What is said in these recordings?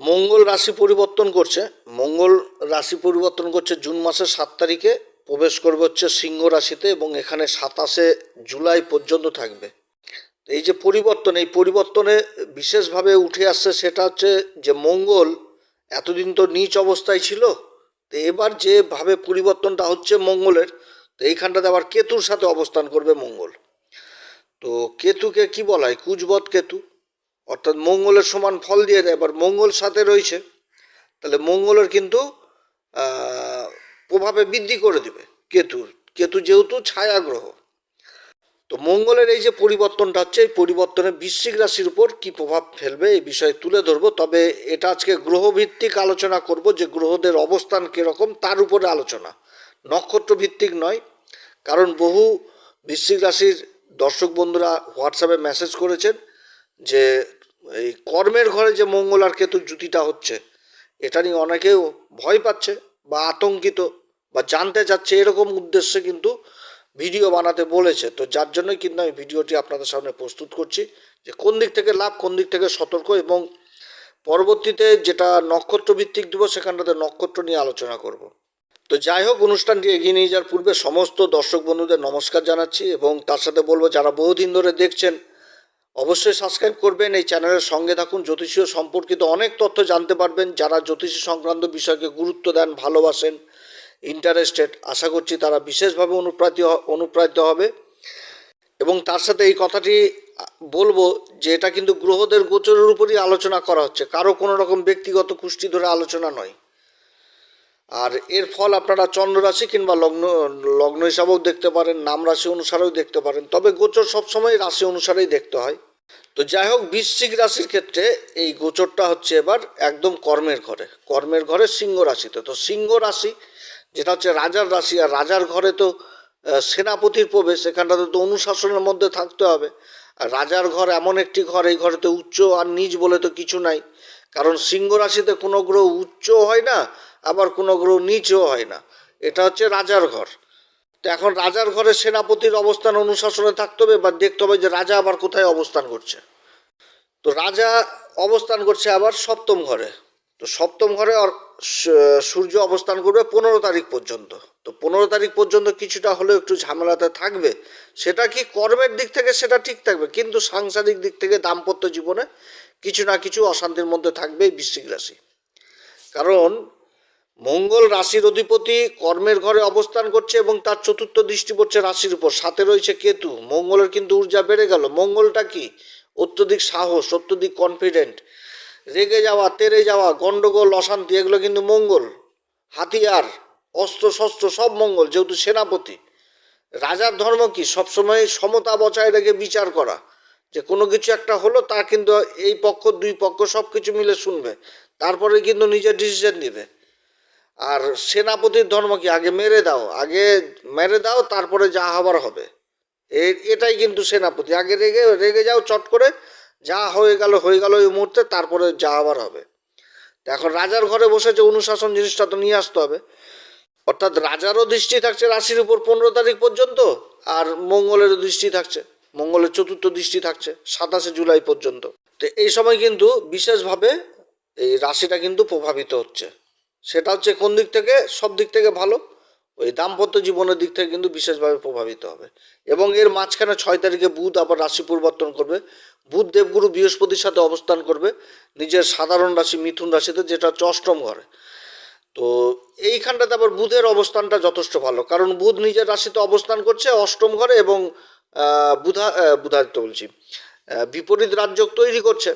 মঙ্গল রাশি পরিবর্তন করছে। মঙ্গল রাশি পরিবর্তন করছে জুন মাসের সাত তারিখে, প্রবেশ করবে হচ্ছে সিংহ রাশিতে এবং এখানে সাতাশে জুলাই পর্যন্ত থাকবে। এই যে পরিবর্তন, এই পরিবর্তনে বিশেষভাবে উঠে আসছে সেটা হচ্ছে যে মঙ্গল এতদিন তো নিচ অবস্থায় ছিল, তো এবার যেভাবে পরিবর্তনটা হচ্ছে মঙ্গলের, তো এইখানটাতে আবার কেতুর সাথে অবস্থান করবে মঙ্গল। তো কেতুকে কি বলা হয়? কুজবত কেতু। অর্থাৎ মঙ্গলের সমান ফল দিয়ে দেয়। এবার মঙ্গল সাথে রয়েছে, তাহলে মঙ্গলের কিন্তু প্রভাবে বৃদ্ধি করে দেবে কেতু কেতু যেহেতু ছায়া গ্রহ তো মঙ্গলের এই যে পরিবর্তনটা হচ্ছে, এই পরিবর্তনে বৃশ্চিক রাশির উপর কি প্রভাব ফেলবে এই বিষয়ে তুলে ধরবো। তবে এটা আজকে গ্রহভিত্তিক আলোচনা করব যে গ্রহদের অবস্থান কীরকম, তার উপরে আলোচনা। নক্ষত্র ভিত্তিক নয়, কারণ বহু বৃশ্চিক রাশির দর্শক বন্ধুরা হোয়াটসঅ্যাপে মেসেজ করেছেন যে এই কর্মের ঘরে যে মঙ্গল আর কেতুর জুতিটা হচ্ছে, এটা নিয়ে অনেকেও ভয় পাচ্ছে বা আতঙ্কিত বা জানতে চাচ্ছে এরকম উদ্দেশ্যে কিন্তু ভিডিও বানাতে বলেছে। তো যার জন্যই কিন্তু আমি ভিডিওটি আপনাদের সামনে প্রস্তুত করছি যে কোন দিক থেকে লাভ, কোন দিক থেকে সতর্ক এবং পরবর্তীতে যেটা নক্ষত্র ভিত্তিক দিব সেখানটাতে নক্ষত্র নিয়ে আলোচনা করব। তো যাই হোক, অনুষ্ঠানটি এগিয়ে নিয়ে যাওয়ার পূর্বে সমস্ত দর্শক বন্ধুদের নমস্কার জানাচ্ছি এবং তার সাথে বলব, যারা বহুদিন ধরে দেখছেন অবশ্যই সাবস্ক্রাইব করবেন, এই চ্যানেলের সঙ্গে থাকুন। জ্যোতিষীয় সম্পর্কিত অনেক তথ্য জানতে পারবেন। যারা জ্যোতিষী সংক্রান্ত বিষয়কে গুরুত্ব দেন, ভালোবাসেন ইন্টারেস্টেড আশা করছি তারা বিশেষভাবে অনুপ্রাণিত অনুপ্রাণিত হবে। এবং তার সাথে এই কথাটি বলব যে এটা কিন্তু গ্রহদের গোচরের উপরই আলোচনা করা হচ্ছে। কারও কোনো রকম ব্যক্তিগত কুষ্টি ধরে আলোচনা নয়। আর এর ফল আপনারা চন্দ্র রাশি কিংবা লগ্ন লগ্ন হিসাবেও দেখতে পারেন, নাম রাশি অনুসারেও দেখতে পারেন। তবে গোচর সবসময় রাশি অনুসারেই দেখতে হয়। তো যাই হোক, বৃশ্চিক রাশির ক্ষেত্রে এই গোচরটা হচ্ছে এবার একদম কর্মের ঘরে। কর্মের ঘরে সিংহ রাশিতে। তো সিংহ রাশি, যেটা হচ্ছে রাজার রাশি, আর রাজার ঘরে তো সেনাপতির প্রবেশ এখানটাতে তো অনুশাসনের মধ্যে থাকতে হবে। আর রাজার ঘর এমন একটি ঘর, এই ঘরেতে উচ্চ আর নিচ বলে তো কিছু নাই। কারণ সিংহ রাশিতে কোনো গ্রহ উচ্চ হয় না আবার কোনো গ্রহ নিচও হয় না। এটা হচ্ছে রাজার ঘর। তো এখন রাজার ঘরে সেনাপতির অবস্থান অনুশাসনে থাকতে হবে বা দেখতে হবে যে রাজা আবার কোথায় অবস্থান করছে। তো রাজা অবস্থান করছে আবার সপ্তম ঘরে। তো সপ্তম ঘরে সূ- সূর্য অবস্থান করবে পনেরো তারিখ পর্যন্ত। তো পনেরো তারিখ পর্যন্ত কিছুটা হলেও একটু ঝামেলাতে থাকবে। সেটা কি কর্মের দিক থেকে সেটা ঠিক থাকবে, কিন্তু সাংসারিক দিক থেকে দাম্পত্য জীবনে কিছু না কিছু অশান্তির মধ্যে থাকবে বৃশ্চিক রাশি। কারণ মঙ্গল রাশির অধিপতি কর্মের ঘরে অবস্থান করছে এবং তার চতুর্থ দৃষ্টি পড়ছে রাশির উপর। সাথে রয়েছে কেতু। মঙ্গলের কিন্তু ঊর্জা বেড়ে গেল। মঙ্গলটা কি? অত্যধিক সাহস, অত্যধিক কনফিডেন্ট রেগে যাওয়া, তেরে যাওয়া, গন্ডগোল, অশান্তি, এগুলো কিন্তু মঙ্গল। হাতিয়ার, অস্ত্র, শস্ত্র, সব মঙ্গল, যেহেতু সেনাপতি। রাজার ধর্ম কি? সবসময় সমতা বজায় রেখে বিচার করা। যে কোনো কিছু একটা হলো, তা কিন্তু এই পক্ষ, দুই পক্ষ সব কিছু মিলে শুনবে। তারপরে কিন্তু নিজের ডিসিশন নেবে। আর সেনাপতির ধর্ম কি? আগে মেরে দাও, আগে মেরে দাও, তারপরে যা হবার হবে। এটাই কিন্তু সেনাপতি। আগে রেগে রেগে যাও, চট করে। যা হয়ে গেল হয়ে গেল ওই মুহূর্তে, তারপরে যা হবার হবে। এখন রাজার ঘরে বসে যে অনুশাসন জিনিসটা তো নিয়ে আসতে হবে। অর্থাৎ রাজারও দৃষ্টি থাকছে রাশির উপর পনেরো তারিখ পর্যন্ত, আর মঙ্গলেরও দৃষ্টি থাকছে। মঙ্গলের চতুর্থ দৃষ্টি থাকছে, সাতাশে জুলাই পর্যন্ত। তো এই সময় কিন্তু বিশেষভাবে এই রাশিটা কিন্তু প্রভাবিত হচ্ছে। সেটা হচ্ছে কোন দিক থেকে? সব দিক থেকে ভালো। ওই দাম্পত্য জীবনের দিক থেকে কিন্তু বিশেষভাবে প্রভাবিত হবে। এবং এর মাঝখানে ছয় তারিখে বুধ আবার রাশি পরিবর্তন করবে। বুধ দেবগুরু বৃহস্পতির সাথে অবস্থান করবে। নিজের সাধারণ রাশি মিথুন রাশিতে, যেটা হচ্ছে অষ্টম ঘরে। তো এইখানটাতে আবার বুধের অবস্থানটা যথেষ্ট ভালো। কারণ বুধ নিজের রাশিতে অবস্থান করছে অষ্টম ঘরে এবং বুধা বুধাদিত্য বলছি। বিপরীত রাজ্য তৈরি করছে।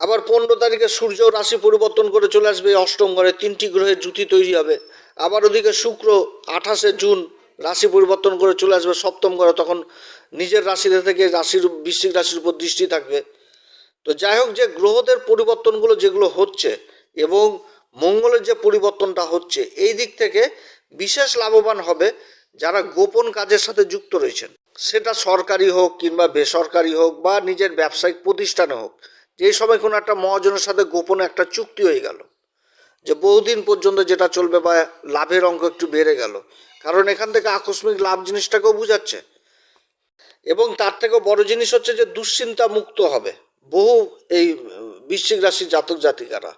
আবার পনেরো তারিখে সূর্য রাশি পরিবর্তন করে চলে আসবে, অষ্টম ঘরে তিনটি গ্রহের জুতি তৈরি হবে। আবার ওদিকে শুক্র আঠাশে জুন রাশি পরিবর্তন করে চলে আসবে, সপ্তম ঘরে তখন নিজের রাশিতে থেকে রাশির, বৃশ্চিক রাশির উপর দৃষ্টি থাকবে। তো যাই হোক, যে গ্রহদের পরিবর্তনগুলো যেগুলো হচ্ছে এবং মঙ্গলের যে পরিবর্তনটা হচ্ছে, এই দিক থেকে বিশেষ লাভবান হবে যারা গোপন কাজের সাথে যুক্ত রয়েছেন। সেটা সরকারি হোক কিংবা বেসরকারি হোক বা নিজের ব্যবসায়িক প্রতিষ্ঠানে হোক। যে সময় কোনো একটা মহাজনের সাথে গোপনে একটা চুক্তি হয়ে গেল, যে বহুদিন পর্যন্ত যেটা চলবে বা লাভের অঙ্ক একটু বেড়ে গেল, কারণ এখান থেকে আকস্মিক লাভ জিনিসটাকেও বোঝাচ্ছে। এবং তার থেকেও বড় জিনিস হচ্ছে যে দুশ্চিন্তা মুক্ত হবে বহু এই বৃশ্চিক রাশির জাতক জাতিকারা।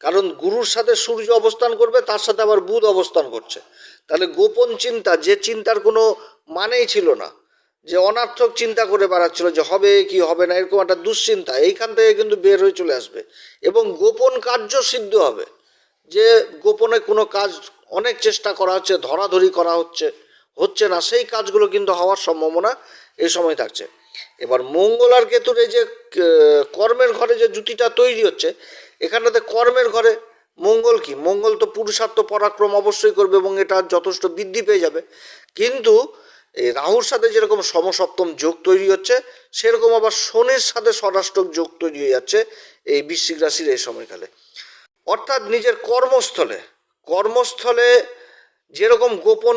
কারণ গুরুর সাথে সূর্য অবস্থান করবে, তার সাথে আবার বুধ অবস্থান করছে। তাহলে গোপন চিন্তা, যে চিন্তার কোনো মানেই ছিল না। যে অনার্থক চিন্তা করে বেড়াচ্ছিল যে হবে কি হবে না, এরকম একটা দুশ্চিন্তা, এইখান থেকে কিন্তু বের হয়ে চলে আসবে। এবং গোপন কার্য সিদ্ধ হবে। যে গোপনে কোনো কাজ অনেক চেষ্টা করা হচ্ছে, ধরাধরি করা হচ্ছে হচ্ছে না, সেই কাজগুলো কিন্তু হওয়ার সম্ভাবনা এই সময় থাকছে। এবার মঙ্গল আর কেতুর এই যে কর্মের ঘরে যে জুতিটা তৈরি হচ্ছে এখানটাতে কর্মের ঘরে মঙ্গল কি? মঙ্গল তো পুরুষার্থ পরাক্রম অবশ্যই করবে এবং এটা যথেষ্ট বৃদ্ধি পেয়ে যাবে। কিন্তু এই রাহুর সাথে যেরকম সমসপ্তম যোগ তৈরি হচ্ছে, সেরকম আবার শনির সাথে ষড়াষ্টক যোগ তৈরি হয়ে যাচ্ছে এই বৃশ্চিক রাশির এই সময়কালে। অর্থাৎ নিজের কর্মস্থলে কর্মস্থলে যেরকম গোপন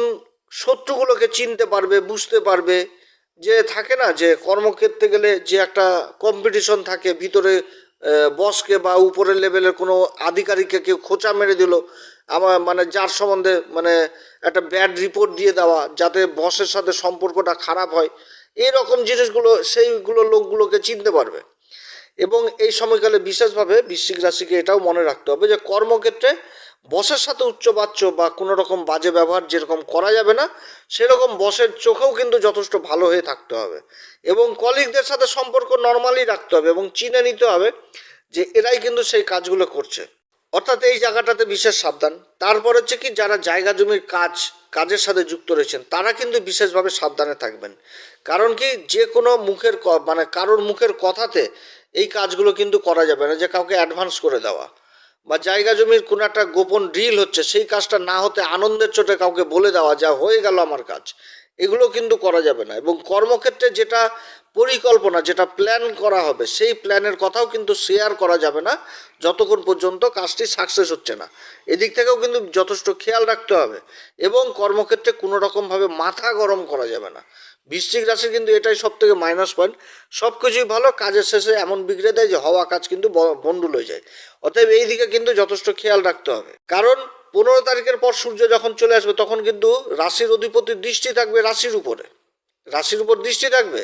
শত্রুগুলোকে চিনতে পারবে, বুঝতে পারবে, যে থাকে না, যে কর্মক্ষেত্রে গেলে যে একটা কম্পিটিশন থাকে, ভিতরে বসকে বা উপরের লেভেলের কোনো আধিকারিককে কেউ খোঁচা মেরে দিল আমার মানে যার সম্বন্ধে মানে একটা ব্যাড রিপোর্ট দিয়ে দেওয়া, যাতে বসের সাথে সম্পর্কটা খারাপ হয় এই রকম জিনিসগুলো, সেইগুলো লোকগুলোকে চিনতে পারবে। এবং এই সময়কালে বিশেষভাবে বৃশ্চিক রাশিকে এটাও মনে রাখতে হবে যে, কর্মক্ষেত্রে বসের সাথে উচ্চবাচ্য বা কোনো রকম বাজে ব্যবহার যেরকম করা যাবে না, সেরকম বসের চোখেও কিন্তু যথেষ্ট ভালো হয়ে থাকতে হবে। এবং কলিগদের সাথে সম্পর্ক নর্মালি রাখতে হবে এবং চিনে নিতে হবে যে, এরাই কিন্তু সেই কাজগুলো করছে। অর্থাৎ এই জায়গাটাতে বিশেষ সাবধান। তারপর হচ্ছে কি, যারা জায়গা জমির কাজ, কাজের সাথে যুক্ত রয়েছেন, তারা কিন্তু বিশেষভাবে সাবধানে থাকবেন। কারণ কি, যে কোনো মুখের মানে কারোর মুখের কথাতে এই কাজগুলো কিন্তু করা যাবে না, যে কাউকে অ্যাডভান্স করে দেওয়া। বা জায়গা জমির কোনো একটা গোপন ডিল হচ্ছে, সেই কাজটা না হতে আনন্দের চোটে কাউকে বলে দেওয়া, যা হয়ে গেল আমার কাজ। এগুলো কিন্তু করা যাবে না। এবং কর্মক্ষেত্রে যেটা পরিকল্পনা, যেটা প্ল্যান করা হবে, সেই প্ল্যানের কথাও কিন্তু শেয়ার করা যাবে না। যতক্ষণ পর্যন্ত কাজটি সাকসেস হচ্ছে না। এদিক থেকেও কিন্তু যথেষ্ট খেয়াল রাখতে হবে। এবং কর্মক্ষেত্রে কোনো রকমভাবে মাথা গরম করা যাবে না। বৃশ্চিক রাশি কিন্তু এটাই সব থেকে মাইনাস পয়েন্ট সব কিছুই ভালো, কাজের শেষে এমন বিগড়ে দেয় যে হওয়া কাজ কিন্তু বন্ডুল হয়ে যায়। অতএব এই দিকে কিন্তু যথেষ্ট খেয়াল রাখতে হবে। কারণ পনেরো তারিখের পর সূর্য যখন চলে আসবে, তখন কিন্তু রাশির অধিপতির দৃষ্টি থাকবে রাশির উপরে। রাশির উপর দৃষ্টি থাকবে।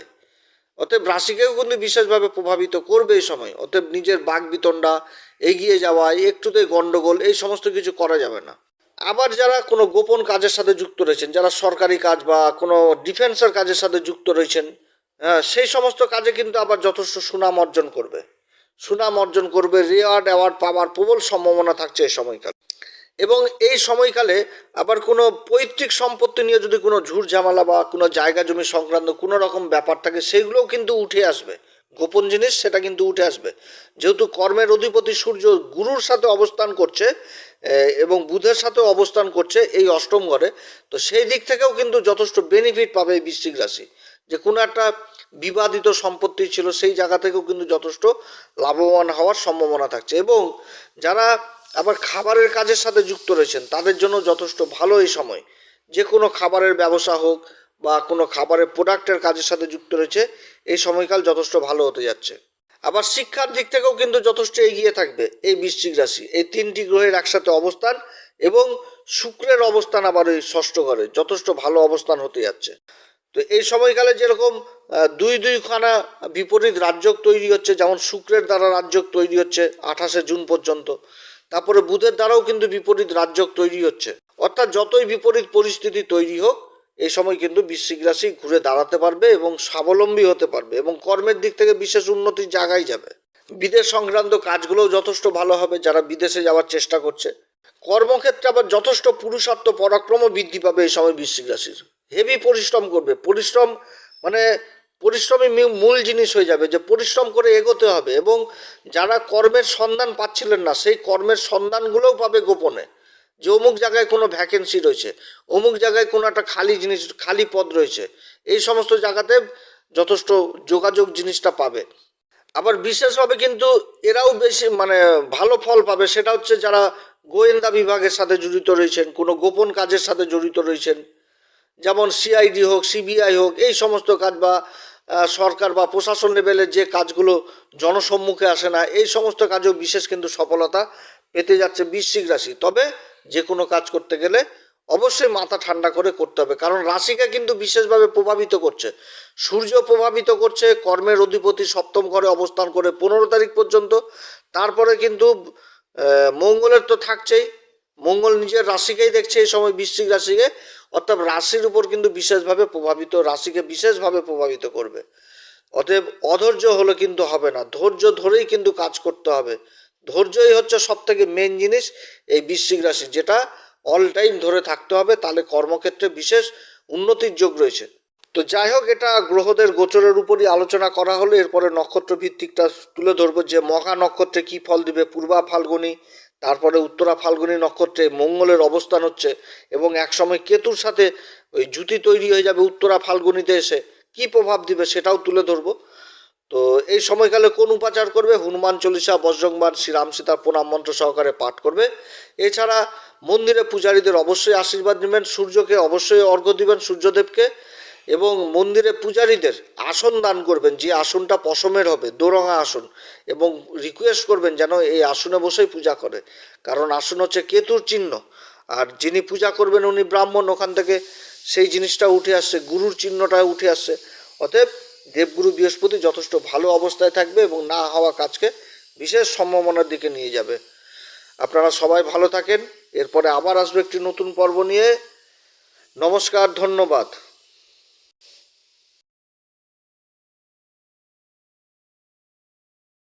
অতএব রাশিকেও কিন্তু বিশেষভাবে প্রভাবিত করবে এই সময়। অতএব নিজের বাঘ বিতণ্ডা এগিয়ে যাওয়া একটুতেই গন্ডগোল, এই সমস্ত কিছু করা যাবে না। আবার যারা কোনো গোপন কাজের সাথে যুক্ত রয়েছেন, যারা সরকারি কাজ বা কোনো ডিফেন্সের কাজের সাথে যুক্ত রয়েছেন হ্যাঁ সেই সমস্ত কাজে কিন্তু আবার যথেষ্ট সুনাম অর্জন করবে। সুনাম অর্জন করবে, রেওয়ার্ড, অ্যাওয়ার্ড পাওয়ার প্রবল সম্ভাবনা থাকছে এই সময়কাল। এবং এই সময়কালে আবার কোনো পৈতৃক সম্পত্তি নিয়ে যদি কোনো ঝুট ঝামেলা বা কোনো জায়গা জমি সংক্রান্ত কোনো রকম ব্যাপার থাকে, সেগুলোও কিন্তু উঠে আসবে। গোপন জিনিস সেটা কিন্তু উঠে আসবে। যেহেতু কর্মের অধিপতি সূর্য গুরুর সাথে অবস্থান করছে এবং বুধের সাথেও অবস্থান করছে এই অষ্টম ঘরে, তো সেই দিক থেকেও কিন্তু যথেষ্ট বেনিফিট পাবে এই বৃশ্চিক রাশি। যে কোনো একটা বিবাদিত সম্পত্তি ছিল, সেই জায়গা থেকেও কিন্তু যথেষ্ট লাভবান হওয়ার সম্ভাবনা থাকছে। এবং যারা আবার খাবারের কাজের সাথে যুক্ত রয়েছেন। তাদের জন্য যথেষ্ট ভালো এই সময়। যে কোনো খাবারের ব্যবসা হোক বা কোনো খাবারের প্রোডাক্টের কাজের সাথে যুক্ত রয়েছে, এই সময়কাল যথেষ্ট ভালো হতে যাচ্ছে। আবার শিক্ষার দিক থেকেও কিন্তু যথেষ্ট এগিয়ে থাকবে এই বৃশ্চিক রাশি। এই তিনটি গ্রহের একসাথে অবস্থান এবং শুক্রের অবস্থান আবার ওই ষষ্ঠ ঘরে। যথেষ্ট ভালো অবস্থান হতে যাচ্ছে। তো এই সময়কালে যেরকম দুই দুইখানা বিপরীত রাজ্যক তৈরি হচ্ছে। যেমন শুক্রের দ্বারা রাজ্যক তৈরি হচ্ছে আঠাশে জুন পর্যন্ত। তারপরে বুধের দ্বারাও কিন্তু বিপরীত রাজ্যক তৈরি হচ্ছে। অর্থাৎ যতই বিপরীত পরিস্থিতি তৈরি হোক, এই সময় কিন্তু বৃশ্চিক রাশি ঘুরে দাঁড়াতে পারবে এবং স্বাবলম্বী হতে পারবে এবং কর্মের দিক থেকে বিশেষ উন্নতির জায়গায় যাবে। বিদেশ সংক্রান্ত কাজগুলোও যথেষ্ট ভালো হবে যারা বিদেশে যাওয়ার চেষ্টা করছে। কর্মক্ষেত্রে আবার যথেষ্ট পুরুষার্থ পরাক্রমও বৃদ্ধি পাবে এই সময় বৃশ্চিক রাশির। হেভি পরিশ্রম করবে। পরিশ্রম মানে পরিশ্রমই মূল জিনিস হয়ে যাবে যে পরিশ্রম করে এগোতে হবে এবং যারা কর্মের সন্ধান পাচ্ছিলেন না, সেই কর্মের সন্ধানগুলোও পাবে গোপনে। যে অমুক জায়গায় কোনো ভ্যাকেন্সি রয়েছে, অমুক জায়গায় কোনো একটা খালি জিনিস, খালি পদ রয়েছে, এই সমস্ত জায়গাতে যথেষ্ট যোগাযোগ জিনিসটা পাবে। আবার বিশেষভাবে কিন্তু এরাও বেশি মানে ভালো ফল পাবে, সেটা হচ্ছে যারা গোয়েন্দা বিভাগের সাথে জড়িত রয়েছেন, কোনো গোপন কাজের সাথে জড়িত রয়েছেন, যেমন সিআইডি হোক সিবিআই হোক, এই সমস্ত কাজ বা সরকার বা প্রশাসন লেভেলের যে কাজগুলো জনসম্মুখে আসে না, এই সমস্ত কাজেও বিশেষ কিন্তু সফলতা পেতে যাচ্ছে বৃশ্চিক রাশি। তবে যে কোনো কাজ করতে গেলে অবশ্যই মাথা ঠান্ডা করে করতে হবে, কারণ রাশিকে কিন্তু বিশেষভাবে প্রভাবিত করছে। সূর্য প্রভাবিত করছে, কর্মের অধিপতি সপ্তম ঘরে অবস্থান করে পনেরো তারিখ পর্যন্ত, তারপরে কিন্তু মঙ্গলের তো থাকছেই মঙ্গল নিজের রাশিকেই দেখছে এই সময় বৃশ্চিক রাশিকে, অর্থাৎ রাশির উপর কিন্তু বিশেষভাবে প্রভাবিত, রাশিকে বিশেষভাবে প্রভাবিত করবে। অতএব অধৈর্য হলে কিন্তু হবে না, ধৈর্য ধরেই কিন্তু কাজ করতে হবে। ধৈর্যই হচ্ছে সব থেকে মেন জিনিস এই বৃশ্চিক রাশি, যেটা অল টাইম ধরে থাকতে হবে, তাহলে কর্মক্ষেত্রে বিশেষ উন্নতির যোগ রয়েছে। তো যাই হোক, এটা গ্রহদের গোচরের উপরই আলোচনা করা হলো, এরপরে নক্ষত্র ভিত্তিকটা তুলে ধরবো যে মহা নক্ষত্রে কি ফল দিবে, পূর্বা ফাল্গুনি তারপরে উত্তরা ফাল্গুনি নক্ষত্রে মঙ্গলের অবস্থান হচ্ছে এবং একসময় কেতুর সাথে ওই জুতি তৈরি হয়ে যাবে উত্তরা ফাল্গুনিতে এসে। কি প্রভাব দিবে সেটাও তুলে ধরবো। তো এই সময়কালে কোন উপাচার করবে? হনুমান চল্লিশা বজ্রংবান শ্রীরাম সীতার প্রণাম মন্ত্র সহকারে পাঠ করবে। এছাড়া মন্দিরে পূজারীদের অবশ্যই আশীর্বাদ নেবেন। সূর্যকে অবশ্যই অর্ঘ্য দিবেন সূর্যদেবকে। এবং মন্দিরে পূজারীদের আসন দান করবেন, যে আসনটা পশমের হবে, দোরঙা আসন, এবং রিকোয়েস্ট করবেন যেন এই আসনে বসেই পূজা করে। কারণ আসন হচ্ছে কেতুর চিহ্ন, আর যিনি পূজা করবেন উনি ব্রাহ্মণ, ওখান থেকে সেই জিনিসটা উঠে আসছে, গুরুর চিহ্নটা উঠে আসছে। অতএব দেবগুরু বৃহস্পতি যথেষ্ট ভালো অবস্থায় থাকবে এবং না হওয়া কাজকে বিশেষ সম্ভাবনার দিকে নিয়ে যাবে। আপনারা সবাই ভালো থাকেন, এরপরে আবার আসবে একটি নতুন পর্ব নিয়ে। নমস্কার, ধন্যবাদ।